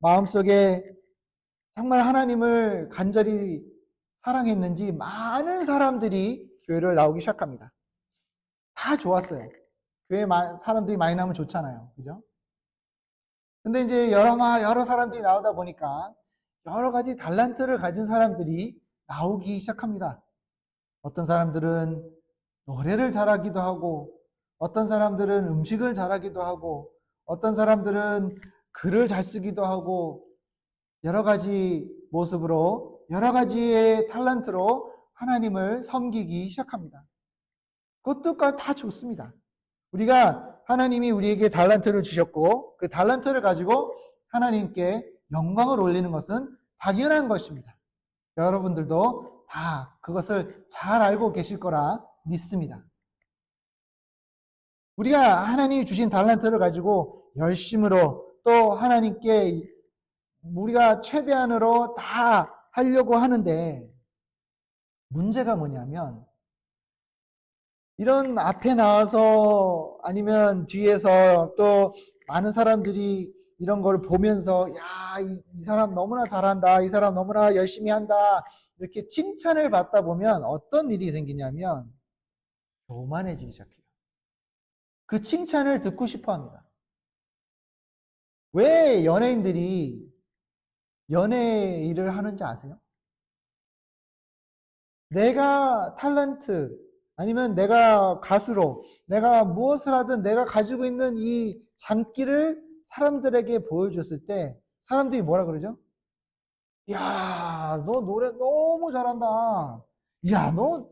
마음속에 정말 하나님을 간절히 사랑했는지 많은 사람들이 교회를 나오기 시작합니다. 다 좋았어요. 교회 사람들이 많이 나오면 좋잖아요. 그죠? 근데 이제 여러, 여러 사람들이 나오다 보니까 여러 가지 달란트를 가진 사람들이 나오기 시작합니다. 어떤 사람들은 노래를 잘하기도 하고, 어떤 사람들은 음식을 잘하기도 하고, 어떤 사람들은 글을 잘 쓰기도 하고, 여러 가지 모습으로, 여러 가지의 탤런트로 하나님을 섬기기 시작합니다. 그것도 다 좋습니다. 우리가 하나님이 우리에게 달란트를 주셨고 그 달란트를 가지고 하나님께 영광을 올리는 것은 당연한 것입니다. 여러분들도 다 그것을 잘 알고 계실 거라 믿습니다. 우리가 하나님이 주신 달란트를 가지고 열심으로 또 하나님께 우리가 최대한으로 다 하려고 하는데 문제가 뭐냐면 이런 앞에 나와서 아니면 뒤에서 또 많은 사람들이 이런 걸 보면서 야, 이, 이, 사람 너무나 잘한다. 이 사람 너무나 열심히 한다. 이렇게 칭찬을 받다 보면 어떤 일이 생기냐면 교만해지기 시작해요. 그 칭찬을 듣고 싶어 합니다. 왜 연예인들이 연예 일을 하는지 아세요? 내가 탤런트, 아니면 내가 가수로 내가 무엇을 하든 내가 가지고 있는 이 장기를 사람들에게 보여줬을 때 사람들이 뭐라 그러죠? 야, 너 노래 너무 잘한다. 야, 너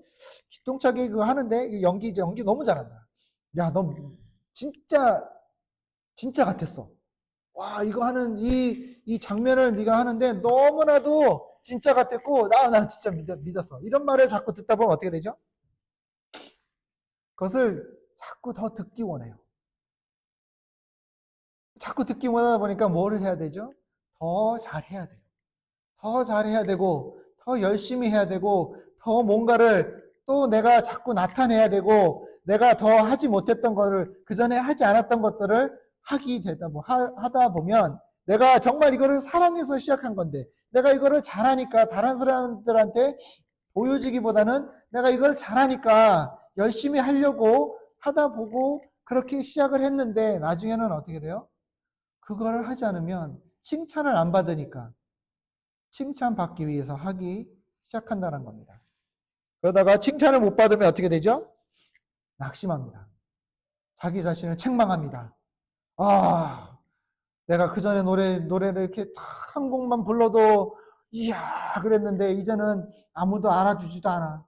기똥차게 그 하는데 연기 연기 너무 잘한다. 야, 너 진짜 진짜 같았어. 와, 이거 하는 이 이 장면을 네가 하는데 너무나도 진짜 같았고 나나 진짜 믿, 믿었어. 이런 말을 자꾸 듣다 보면 어떻게 되죠? 그것을 자꾸 더 듣기 원해요. 자꾸 듣기 원하다 보니까 뭐를 해야 되죠? 더 잘해야 돼요. 더 잘해야 되고, 더 열심히 해야 되고, 더 뭔가를 또 내가 자꾸 나타내야 되고, 내가 더 하지 못했던 것을, 그 전에 하지 않았던 것들을 하기 되다, 하다 보면, 내가 정말 이거를 사랑해서 시작한 건데, 내가 이거를 잘하니까 다른 사람들한테 보여주기보다는 내가 이걸 잘하니까 열심히 하려고 하다 보고 그렇게 시작을 했는데 나중에는 어떻게 돼요? 그거를 하지 않으면 칭찬을 안 받으니까 칭찬받기 위해서 하기 시작한다는 겁니다. 그러다가 칭찬을 못 받으면 어떻게 되죠? 낙심합니다. 자기 자신을 책망합니다. 아, 내가 그 전에 노래, 노래를 이렇게 한 곡만 불러도, 이야, 그랬는데, 이제는 아무도 알아주지도 않아.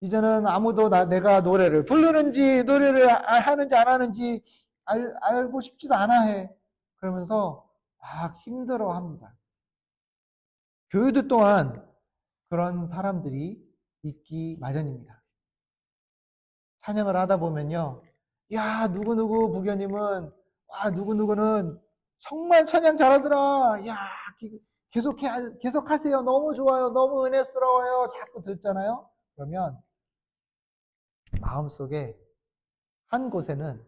이제는 아무도 나, 내가 노래를 부르는지 노래를 하는지 안 하는지 알, 알고 싶지도 않아 해. 그러면서 막 힘들어 합니다. 교회도 또한 그런 사람들이 있기 마련입니다. 찬양을 하다 보면요. 야, 누구누구 부교님은, 와, 누구누구는 정말 찬양 잘하더라. 야, 계속, 계속 하세요. 너무 좋아요. 너무 은혜스러워요. 자꾸 듣잖아요. 그러면 마음속에 한 곳에는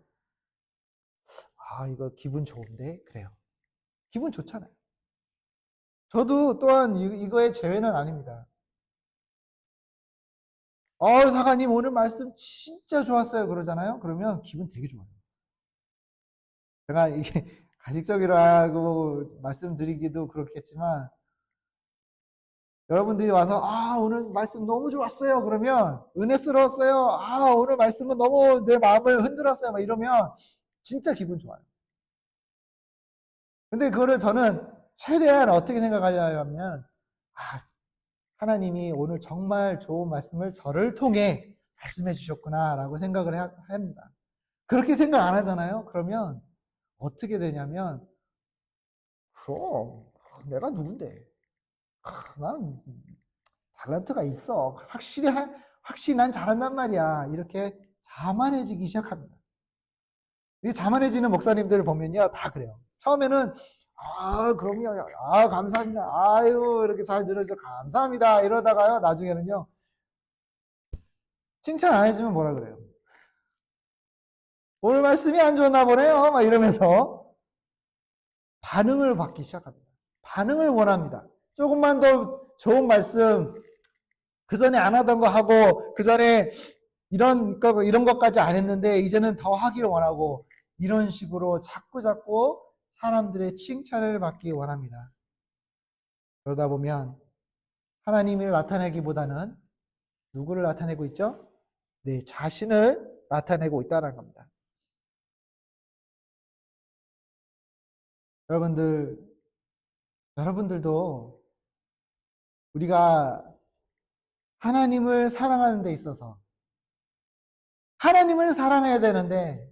아, 이거 기분 좋은데? 그래요. 기분 좋잖아요. 저도 또한 이, 거의 제외는 아닙니다. 어, 사관님 오늘 말씀 진짜 좋았어요. 그러잖아요. 그러면 기분 되게 좋아요. 제가 이게 가식적이라고 말씀드리기도 그렇겠지만 여러분들이 와서 아 오늘 말씀 너무 좋았어요 그러면 은혜스러웠어요 아 오늘 말씀은 너무 내 마음을 흔들었어요 막 이러면 진짜 기분 좋아요 근데 그거를 저는 최대한 어떻게 생각하냐면 아 하나님이 오늘 정말 좋은 말씀을 저를 통해 말씀해 주셨구나 라고 생각을 합니다 그렇게 생각 안 하잖아요 그러면 어떻게 되냐면 그럼 내가 누군데 난 탤런트가 있어. 확실히, 확실히 난 잘한단 말이야. 이렇게 자만해지기 시작합니다. 이 자만해지는 목사님들을 보면요. 다 그래요. 처음에는, 아, 그럼요. 아, 감사합니다. 아유, 이렇게 잘 들어줘. 감사합니다. 이러다가요. 나중에는요. 칭찬 안 해주면 뭐라 그래요? 오늘 말씀이 안 좋나 보네요. 막 이러면서 반응을 받기 시작합니다. 반응을 원합니다. 조금만 더 좋은 말씀, 그 전에 안 하던 거 하고, 그 전에 이런 거, 이런 것까지 안 했는데, 이제는 더 하기를 원하고, 이런 식으로 자꾸 자꾸 사람들의 칭찬을 받기 원합니다. 그러다 보면 하나님을 나타내기보다는 누구를 나타내고 있죠? 내 자신을 나타내고 있다는 겁니다. 여러분들, 여러분들도 우리가 하나님을 사랑하는 데 있어서 하나님을 사랑해야 되는데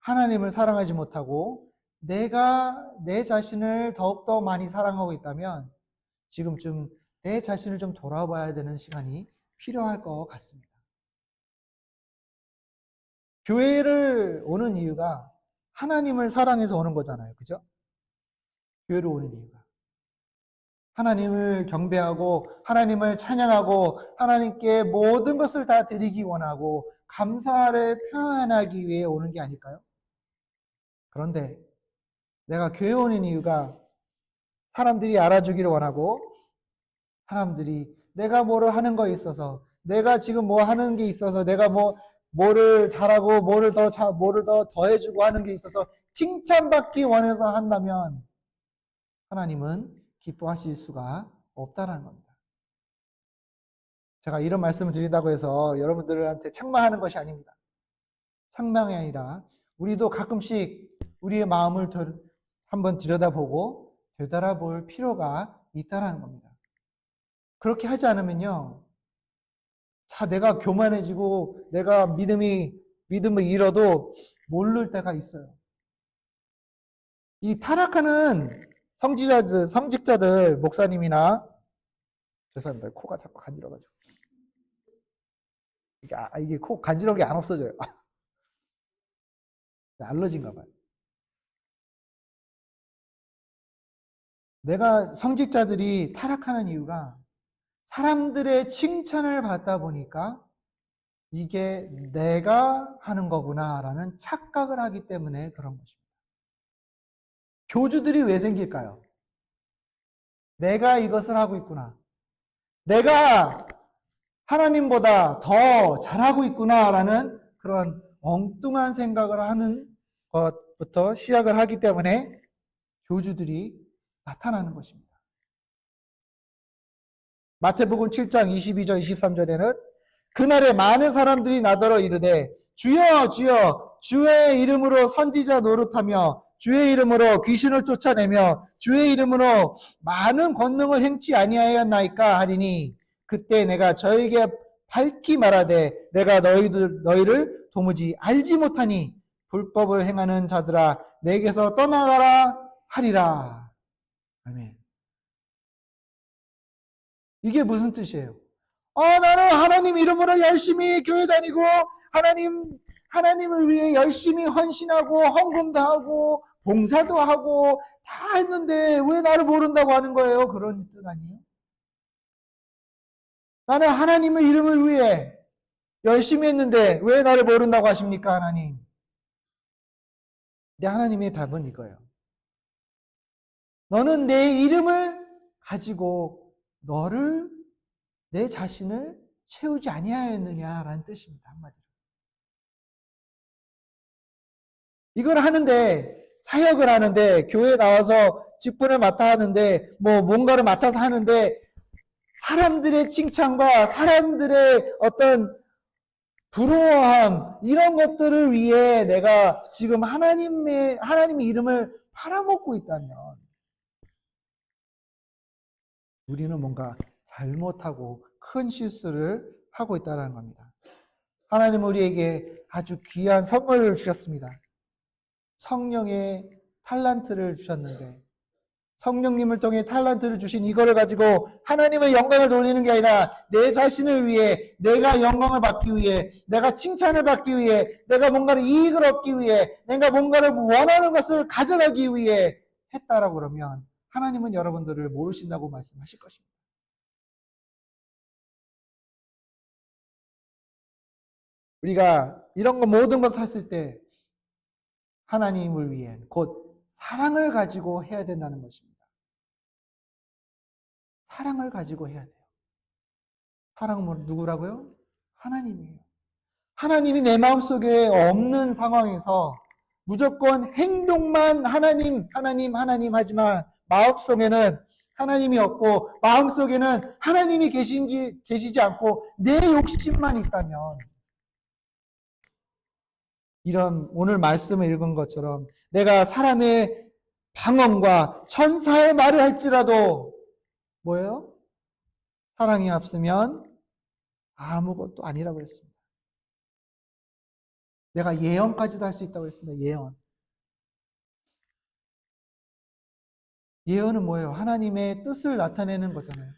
하나님을 사랑하지 못하고 내가 내 자신을 더욱더 많이 사랑하고 있다면 지금쯤 내 자신을 좀 돌아봐야 되는 시간이 필요할 것 같습니다. 교회를 오는 이유가 하나님을 사랑해서 오는 거잖아요. 그죠? 교회를 오는 이유가. 하나님을 경배하고, 하나님을 찬양하고, 하나님께 모든 것을 다 드리기 원하고, 감사를 표현하기 위해 오는 게 아닐까요? 그런데 내가 교회 오는 이유가 사람들이 알아주기를 원하고, 사람들이 내가 뭐를 하는 거에 있어서, 내가 지금 뭐 하는 게 있어서, 내가 뭐, 뭐를 잘하고, 뭐를 더, 자, 뭐를 더 더해주고 하는 게 있어서, 칭찬받기 원해서 한다면, 하나님은 기뻐하실 수가 없다라는 겁니다. 제가 이런 말씀을 드린다고 해서 여러분들한테 책망하는 것이 아닙니다. 책망이 아니라 우리도 가끔씩 우리의 마음을 한번 들여다보고 되돌아볼 필요가 있다라는 겁니다. 그렇게 하지 않으면요. 자, 내가 교만해지고 내가 믿음이, 믿음을 잃어도 모를 때가 있어요. 이 타락하는 성직자들, 성직자들, 목사님이나, 죄송합니다. 코가 자꾸 간지러가지고. 이게, 아, 이게 코 간지러운 게 안 없어져요. 알러지인가 봐요. 내가 성직자들이 타락하는 이유가 사람들의 칭찬을 받다 보니까 이게 내가 하는 거구나라는 착각을 하기 때문에 그런 것입니다. 교주들이 왜 생길까요? 내가 이것을 하고 있구나. 내가 하나님보다 더 잘하고 있구나라는 그런 엉뚱한 생각을 하는 것부터 시작을 하기 때문에 교주들이 나타나는 것입니다. 마태복음 7장 22절 23절에는 그날에 많은 사람들이 나더러 이르되 주여 주여 주의 이름으로 선지자 노릇하며 주의 이름으로 귀신을 쫓아내며 주의 이름으로 많은 권능을 행치 아니하였나이까 하리니 그때 내가 저에게 밝히 말하되 내가 너희들 너희를 도무지 알지 못하니 불법을 행하는 자들아 내게서 떠나가라 하리라. 아멘. 이게 무슨 뜻이에요? 아, 나는 하나님 이름으로 열심히 교회 다니고 하나님 하나님을 위해 열심히 헌신하고 헌금도 하고 봉사도 하고 다 했는데 왜 나를 모른다고 하는 거예요? 그런 뜻 아니에요? 나는 하나님의 이름을 위해 열심히 했는데 왜 나를 모른다고 하십니까, 하나님? 근데 하나님의 답은 이거예요. 너는 내 이름을 가지고 너를 내 자신을 채우지 아니하였느냐라는 뜻입니다. 한마디로. 이걸 하는데 사역을 하는데 교회 나와서 직분을 맡아 하는데 뭐 뭔가를 맡아서 하는데 사람들의 칭찬과 사람들의 어떤 부러워함 이런 것들을 위해 내가 지금 하나님의 하나님의 이름을 팔아먹고 있다면 우리는 뭔가 잘못하고 큰 실수를 하고 있다는 겁니다. 하나님 우리에게 아주 귀한 선물을 주셨습니다. 성령의 탈란트를 주셨는데 성령님을 통해 탈란트를 주신 이거를 가지고 하나님의 영광을 돌리는 게 아니라 내 자신을 위해 내가 영광을 받기 위해 내가 칭찬을 받기 위해 내가 뭔가를 이익을 얻기 위해 내가 뭔가를 원하는 것을 가져가기 위해 했다라고 그러면 하나님은 여러분들을 모르신다고 말씀하실 것입니다. 우리가 이런 거 모든 것을 했을 때 하나님을 위해 곧 사랑을 가지고 해야 된다는 것입니다. 사랑을 가지고 해야 돼요. 사랑은 뭐 누구라고요? 하나님이에요. 하나님이 내 마음속에 없는 상황에서 무조건 행동만 하나님, 하나님, 하나님 하지만 마음속에는 하나님이 없고 마음속에는 하나님이 계신지, 계시지 않고 내 욕심만 있다면 이런 오늘 말씀을 읽은 것처럼 내가 사람의 방언과 천사의 말을 할지라도 뭐예요? 사랑이 없으면 아무것도 아니라고 했습니다. 내가 예언까지도 할 수 있다고 했습니다. 예언. 예언은 뭐예요? 하나님의 뜻을 나타내는 거잖아요.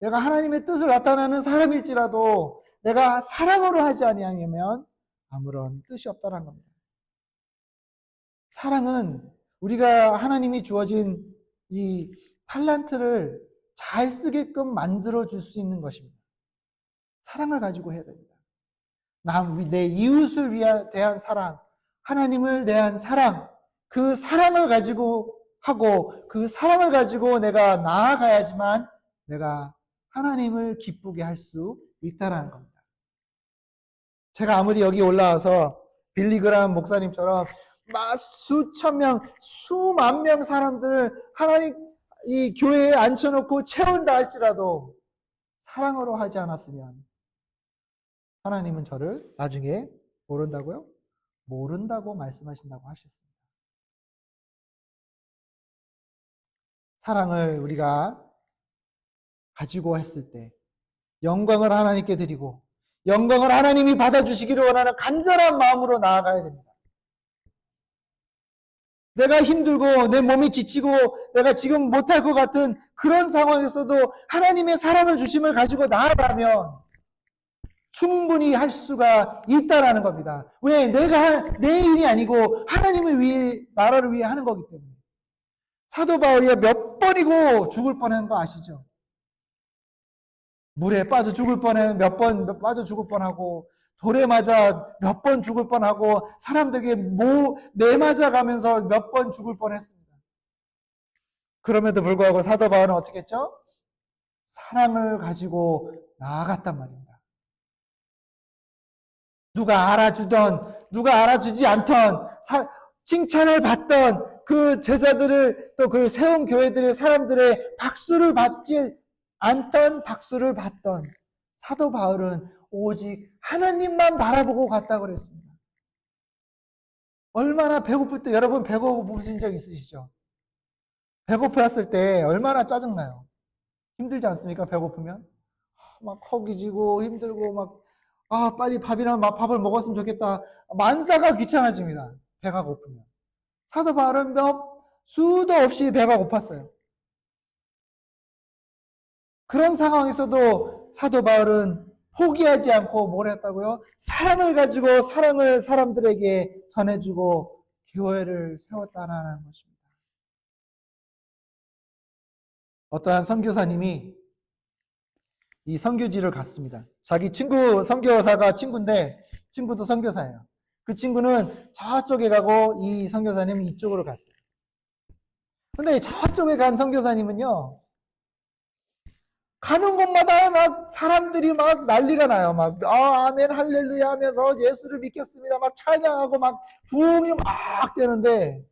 내가 하나님의 뜻을 나타내는 사람일지라도 내가 사랑으로 하지 아니하면 아무런 뜻이 없다는 겁니다. 사랑은 우리가 하나님이 주어진 이 탈란트를 잘 쓰게끔 만들어 줄 수 있는 것입니다. 사랑을 가지고 해야 됩니다. 남, 내 이웃을 위한 대한 사랑, 하나님을 대한 사랑, 그 사랑을 가지고 하고 그 사랑을 가지고 내가 나아가야지만 내가 하나님을 기쁘게 할 수 있다라는 겁니다. 제가 아무리 여기 올라와서 빌리그람 목사님처럼 막 수천 명, 수만 명 사람들을 하나님 이 교회에 앉혀놓고 채운다 할지라도 사랑으로 하지 않았으면 하나님은 저를 나중에 모른다고요? 모른다고 말씀하신다고 하셨습니다. 사랑을 우리가 가지고 했을 때 영광을 하나님께 드리고 영광을 하나님이 받아주시기를 원하는 간절한 마음으로 나아가야 됩니다. 내가 힘들고 내 몸이 지치고 내가 지금 못할 것 같은 그런 상황에서도 하나님의 사랑을 주심을 가지고 나아가면 충분히 할 수가 있다라는 겁니다. 왜? 내가 내 일이 아니고 하나님을 위해 나라를 위해 하는 거기 때문에. 사도 바울이 몇 번이고 죽을 뻔한 거 아시죠? 물에 빠져 죽을 뻔해 몇 번 빠져 죽을 뻔하고 돌에 맞아 몇 번 죽을 뻔하고 사람들에게 모 매맞아 가면서 몇 번 죽을 뻔했습니다. 그럼에도 불구하고 사도 바울은 어떻게 했죠? 사랑을 가지고 나아갔단 말입니다. 누가 알아주던 누가 알아주지 않던 사, 칭찬을 받던 그 제자들을 또 그 세운 교회들의 사람들의 박수를 받지 않던 박수를 받던 사도 바울은 오직 하나님만 바라보고 갔다고 그랬습니다. 얼마나 배고플 때 여러분 배고프신 적 있으시죠? 배고팠을 때 얼마나 짜증나요? 힘들지 않습니까? 배고프면? 막 허기지고 힘들고 막, 아, 빨리 밥이랑 밥을 먹었으면 좋겠다. 만사가 귀찮아집니다. 배가 고프면. 사도 바울은 몇 수도 없이 배가 고팠어요. 그런 상황에서도 사도 바울은 포기하지 않고 뭘 했다고요? 사랑을 가지고 사랑을 사람들에게 전해주고 교회를 세웠다는 것입니다. 어떠한 선교사님이 이 선교지를 갔습니다. 자기 친구 선교사가 친구인데 친구도 선교사예요. 그 친구는 저쪽에 가고 이 선교사님은 이쪽으로 갔어요. 근데 저쪽에 간 선교사님은요. 가는 곳마다 막 사람들이 막 난리가 나요. 막, 아, 아멘, 할렐루야 하면서 예수를 믿겠습니다. 막 찬양하고 막 부흥이 막 되는데,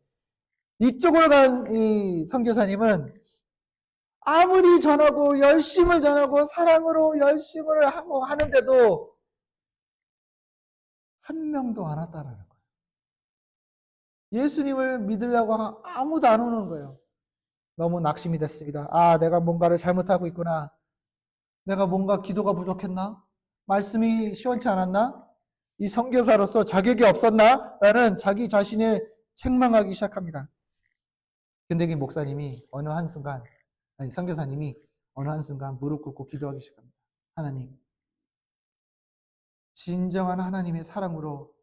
이쪽으로 간 이 선교사님은 아무리 전하고 열심을 전하고 사랑으로 열심을 하고 하는데도 한 명도 안 왔다라는 거예요. 예수님을 믿으려고 아무도 안 오는 거예요. 너무 낙심이 됐습니다. 아, 내가 뭔가를 잘못하고 있구나. 내가 뭔가 기도가 부족했나? 말씀이 시원치 않았나? 이 선교사로서 자격이 없었나? 라는 자기 자신을 책망하기 시작합니다. 근데 이 목사님이 어느 한순간, 아니, 선교사님이 어느 한순간 무릎 꿇고 기도하기 시작합니다. 하나님, 진정한 하나님의 사랑으로,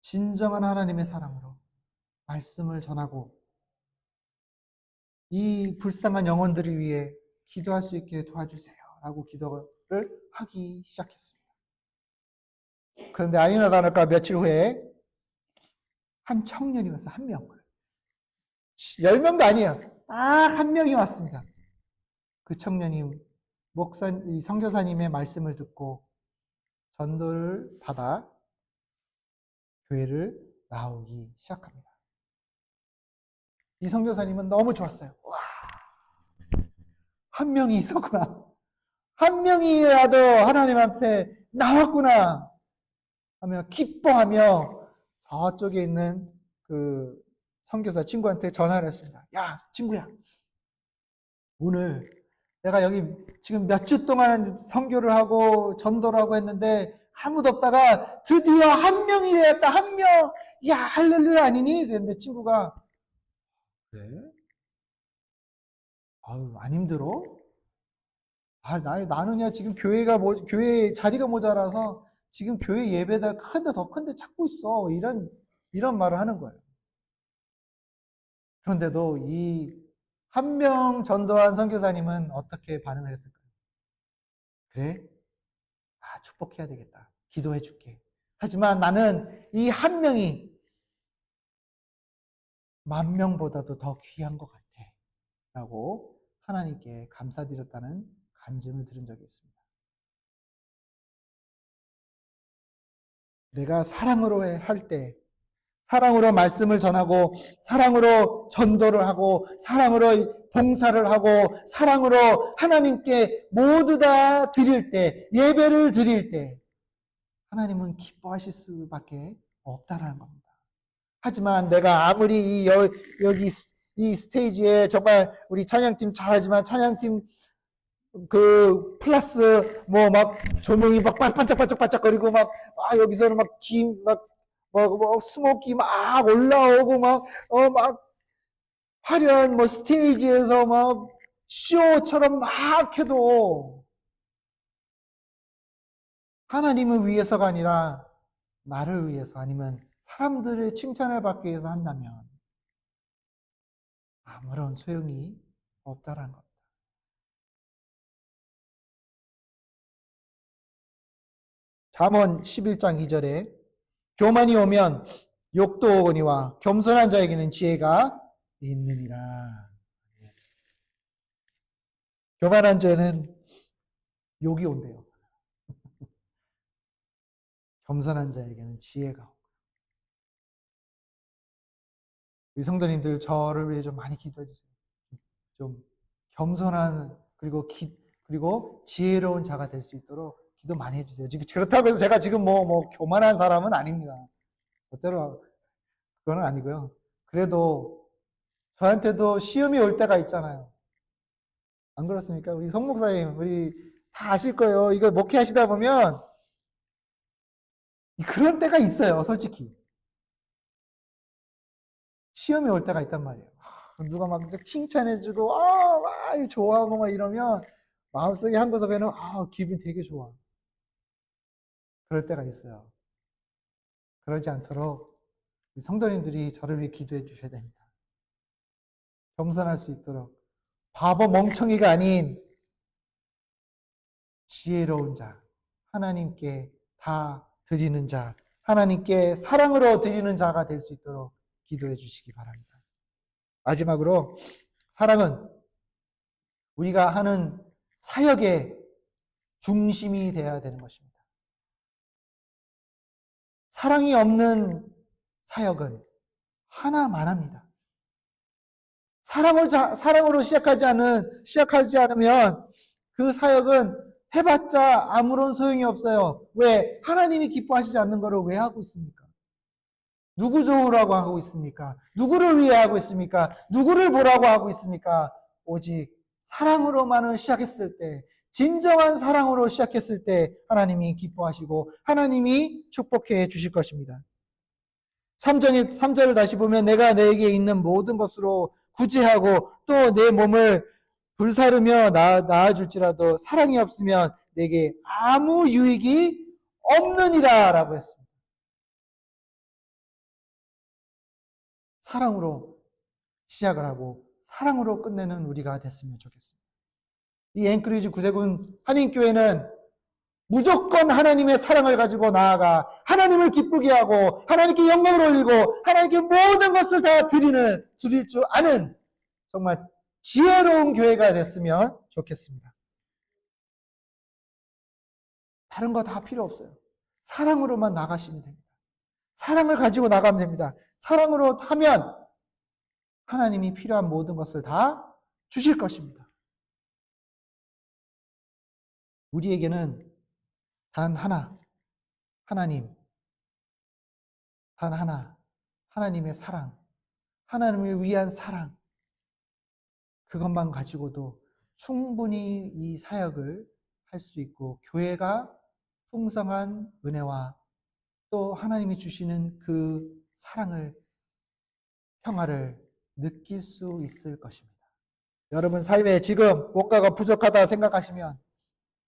진정한 하나님의 사랑으로 말씀을 전하고 이 불쌍한 영혼들을 위해 기도할 수 있게 도와주세요. 라고 기도를 하기 시작했습니다. 그런데 아니나 다를까 며칠 후에 한 청년이 왔어, 한 명. 열 명도 아니에요. 딱 한 명이 왔습니다. 그 청년이 목사, 이 선교사님의 말씀을 듣고 전도를 받아 교회를 나오기 시작합니다. 이 선교사님은 너무 좋았어요. 와, 한 명이 있었구나. 한 명이라도 하나님 앞에 나왔구나. 하며 기뻐하며 저쪽에 있는 그 선교사 친구한테 전화를 했습니다. 야, 친구야. 오늘 내가 여기 지금 몇 주 동안 선교를 하고 전도를 하고 했는데 아무도 없다가 드디어 한 명이 되었다. 한 명. 야, 할렐루야 아니니? 그랬는데 친구가 그래? 아유, 안 힘들어? 아, 나, 나는야 지금 교회가 뭐, 교회 자리가 모자라서 지금 교회 예배다 큰데 더 큰데 찾고 있어. 이런, 이런 말을 하는 거예요. 그런데도 이 한 명 전도한 선교사님은 어떻게 반응을 했을까요? 그래? 아, 축복해야 되겠다. 기도해 줄게. 하지만 나는 이 한 명이 만 명보다도 더 귀한 것 같아. 라고 하나님께 감사드렸다는 간증을 들은 적이 있습니다. 내가 사랑으로 할 때, 사랑으로 말씀을 전하고, 사랑으로 전도를 하고, 사랑으로 봉사를 하고, 사랑으로 하나님께 모두 다 드릴 때, 예배를 드릴 때, 하나님은 기뻐하실 수밖에 없다라는 겁니다. 하지만 내가 아무리 이 여, 여기 이 스테이지에 정말 우리 찬양팀 잘하지만 찬양팀 그 플러스 뭐 막 조명이 막 반짝반짝 반짝거리고 막 아, 여기서는 막 김막 뭐, 뭐 스모키 막 올라오고 막 어 막 화려한 뭐 스테이지에서 막 쇼처럼 막 해도 하나님을 위해서가 아니라 나를 위해서 아니면 사람들의 칭찬을 받기 위해서 한다면 아무런 소용이 없다라는 겁니다. 잠언 11장 2절에 교만이 오면 욕도 오거니와 겸손한 자에게는 지혜가 있느니라. 교만한 자에는 욕이 온대요. 겸손한 자에게는 지혜가 오고. 우리 성도님들 저를 위해 좀 많이 기도해 주세요. 좀 겸손한 그리고 기, 그리고 지혜로운 자가 될 수 있도록 기도 많이 해주세요. 지금 그렇다고 해서 제가 지금 뭐, 뭐, 교만한 사람은 아닙니다. 절대로, 그건 아니고요. 그래도, 저한테도 시험이 올 때가 있잖아요. 안 그렇습니까? 우리 성 목사님, 우리 다 아실 거예요. 이거 목회 하시다 보면, 그런 때가 있어요, 솔직히. 시험이 올 때가 있단 말이에요. 누가 막 칭찬해주고, 아, 와, 좋아하고 막 이러면, 마음속에 한 구석에는, 아, 기분 되게 좋아. 그럴 때가 있어요. 그러지 않도록 성도님들이 저를 위해 기도해 주셔야 됩니다. 겸손할 수 있도록 바보 멍청이가 아닌 지혜로운 자, 하나님께 다 드리는 자, 하나님께 사랑으로 드리는 자가 될 수 있도록 기도해 주시기 바랍니다. 마지막으로 사랑은 우리가 하는 사역의 중심이 되어야 되는 것입니다. 사랑이 없는 사역은 하나만 합니다. 사랑을, 사랑으로 시작하지 않은, 시작하지 않으면 그 사역은 해봤자 아무런 소용이 없어요. 왜? 하나님이 기뻐하시지 않는 것을 왜 하고 있습니까? 누구 좋으라고 하고 있습니까? 누구를 위해 하고 있습니까? 누구를 보라고 하고 있습니까? 오직 사랑으로만을 시작했을 때, 진정한 사랑으로 시작했을 때 하나님이 기뻐하시고 하나님이 축복해 주실 것입니다. 3절에, 3절을 다시 보면 내가 내게 있는 모든 것으로 구제하고 또 내 몸을 불사르며 낳아줄지라도 사랑이 없으면 내게 아무 유익이 없느니라 라고 했습니다. 사랑으로 시작을 하고 사랑으로 끝내는 우리가 됐으면 좋겠습니다. 이 앵크리지 구세군 한인교회는 무조건 하나님의 사랑을 가지고 나아가 하나님을 기쁘게 하고 하나님께 영광을 올리고 하나님께 모든 것을 다 드리는 드릴 줄 아는 정말 지혜로운 교회가 됐으면 좋겠습니다. 다른 거 다 필요 없어요. 사랑으로만 나가시면 됩니다. 사랑을 가지고 나가면 됩니다. 사랑으로 하면 하나님이 필요한 모든 것을 다 주실 것입니다. 우리에게는 단 하나, 하나님, 단 하나, 하나님의 사랑, 하나님을 위한 사랑, 그것만 가지고도 충분히 이 사역을 할 수 있고, 교회가 풍성한 은혜와 또 하나님이 주시는 그 사랑을, 평화를 느낄 수 있을 것입니다. 여러분 삶에 지금 뭔가가 부족하다 생각하시면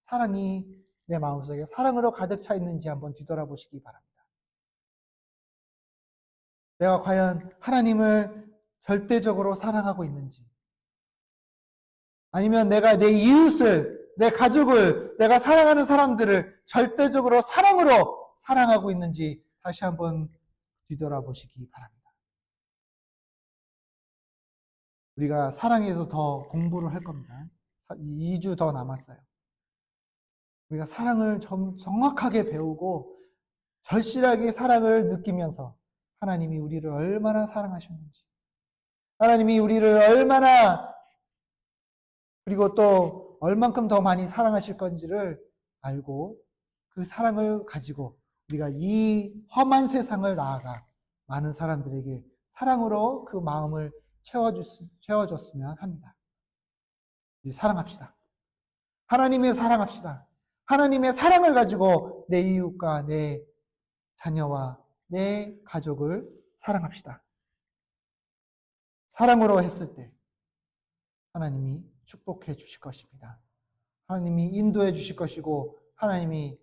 사랑이 내 마음속에 사랑으로 가득 차 있는지 한번 뒤돌아보시기 바랍니다. 내가 과연 하나님을 절대적으로 사랑하고 있는지, 아니면 내가 내 이웃을, 내 가족을, 내가 사랑하는 사람들을 절대적으로 사랑으로 사랑하고 있는지 다시 한번 뒤돌아보시기 바랍니다. 우리가 사랑에서 더 공부를 할 겁니다. 2주 더 남았어요. 우리가 사랑을 좀 정확하게 배우고 절실하게 사랑을 느끼면서 하나님이 우리를 얼마나 사랑하셨는지, 하나님이 우리를 얼마나 그리고 또 얼만큼 더 많이 사랑하실 건지를 알고 그 사랑을 가지고 우리가 이 험한 세상을 나아가 많은 사람들에게 사랑으로 그 마음을 채워줬으면 합니다. 사랑합시다. 하나님의 사랑합시다. 하나님의 사랑을 가지고 내 이웃과 내 자녀와 내 가족을 사랑합시다. 사랑으로 했을 때 하나님이 축복해 주실 것입니다. 하나님이 인도해 주실 것이고 하나님이